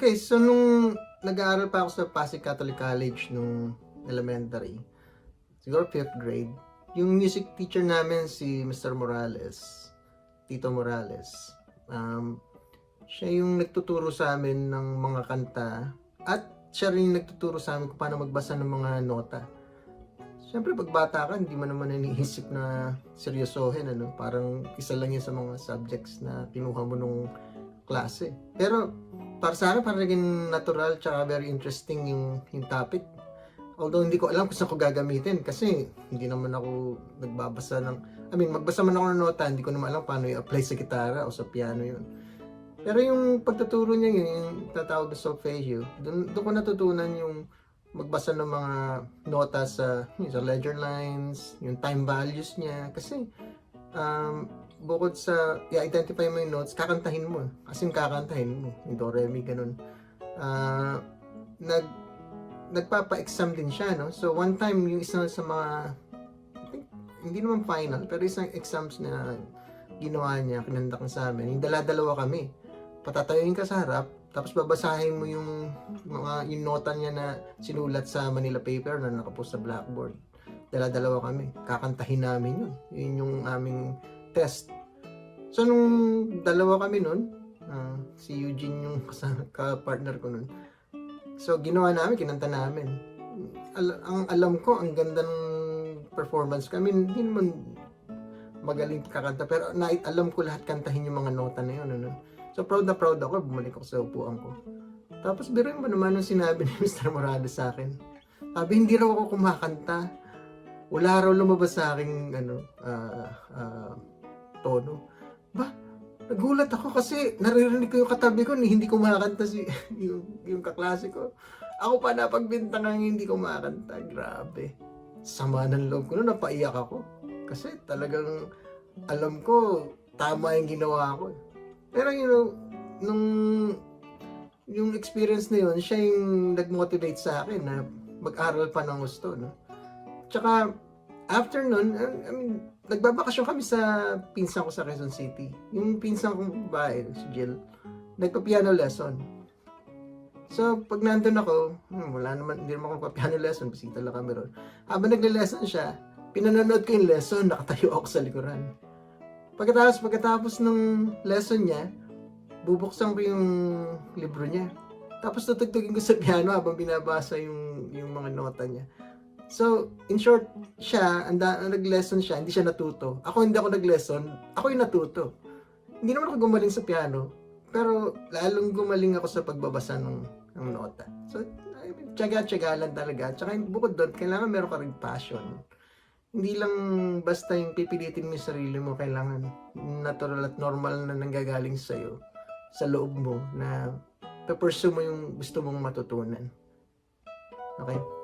Okay, so nung nag-aaral pa ako sa Pasig Catholic College nung elementary, siguro 5th grade, yung music teacher namin si Mr. Morales, Tito Morales, um, siya yung nagtuturo sa amin ng mga kanta at siya rin nagtuturo sa amin kung paano magbasa ng mga nota. Siyempre, pag bata ka, hindi mo naman iniisip na seryosohin, ano? Parang isa lang yun sa mga subjects na kinuha mo nung klase. Pero, para sa akin, parang naging natural tsaka very interesting yung, yung topic. Although, hindi ko alam kung saan ko gagamitin kasi hindi naman ako nagbabasa ng... I mean, magbasa man ako ng nota, hindi ko naman alam paano i-apply sa gitara o sa piano yun. Pero yung pagtuturo niya yun, yung tatawag na solfeggio, doon, doon ko natutunan yung magbasa ng mga nota sa, yun, sa ledger lines, yung time values niya. Kasi, um, bukod sa i-identify mo yung notes, kakantahin mo. As in, kakantahin mo. Yung do, re, mi, ganun. Ah, nag, nagpapa-exam din siya, no? So, one time, yung isa sa mga, I think, hindi naman final, pero isang exams na ginawa niya, kinanda ko sa amin, yung dala-dalawa kami. Patatayuin ka sa harap, tapos babasahin mo yung mga yung nota niya na sinulat sa Manila paper na nakapost sa blackboard. Dala-dalawa kami. Kakantahin namin yun. Yun yung aming test. So, nung dalawa kami nun, ah, si Eugene yung ka-partner ko nun. So, ginawa namin, kinanta namin. Al- ang alam ko, ang ganda ng performance ko. I mean, hindi naman magaling kakanta, pero na alam ko lahat kantahin yung mga nota na yun. Ano? So, proud na proud ako. Bumalik ako sa upuan ko. Tapos, biruin mo naman nung sinabi ni Mr. Morales sa akin. Sabi, hindi raw ako kumakanta. Wala raw lumabas sa aking ano, ah, ah, tono. Ba, nagulat ako kasi naririnig ko yung katabi ko, hindi kumakanta si yung, yung kaklase ko. Ako pa napagbintangang hindi kumakanta. Grabe. Sama ng loob ko noon, napaiyak ako. Kasi talagang alam ko, tama yung ginawa ko. Pero you know, nung yung experience na yun, siya yung nag-motivate sa akin na mag-aral pa ng gusto, no? Tsaka, after nun, I I mean, nagbabakasyon kami sa pinsan ko sa Quezon City. Yung pinsan kong babae, si Jill, nagpa-piano lesson. So, pag nandun ako, hmm, wala naman, hindi naman ako pa-piano lesson, bisita lang kami ron. Habang nagle-lesson siya, pinanonood ko yung lesson, nakatayo ako sa likuran. Pagkatapos, pagkatapos ng lesson niya, bubuksan ko yung libro niya. Tapos tutugtugin ko sa piano habang binabasa yung, yung mga nota niya. So, in short, siya, anda, nag-lesson siya, hindi siya natuto. Ako hindi ako nag-lesson, ako yung natuto. Hindi naman ako gumaling sa piano, pero lalong gumaling ako sa pagbabasa ng, ng nota. So, I mean, tiyaga-tiyaga lang talaga. Tsaka bukod doon, kailangan meron ka rin passion. Hindi lang basta yung pipilitin mo yung sarili mo, kailangan natural at normal na nanggagaling sa'yo, sa loob mo, na pursue mo yung gusto mong matutunan. Okay?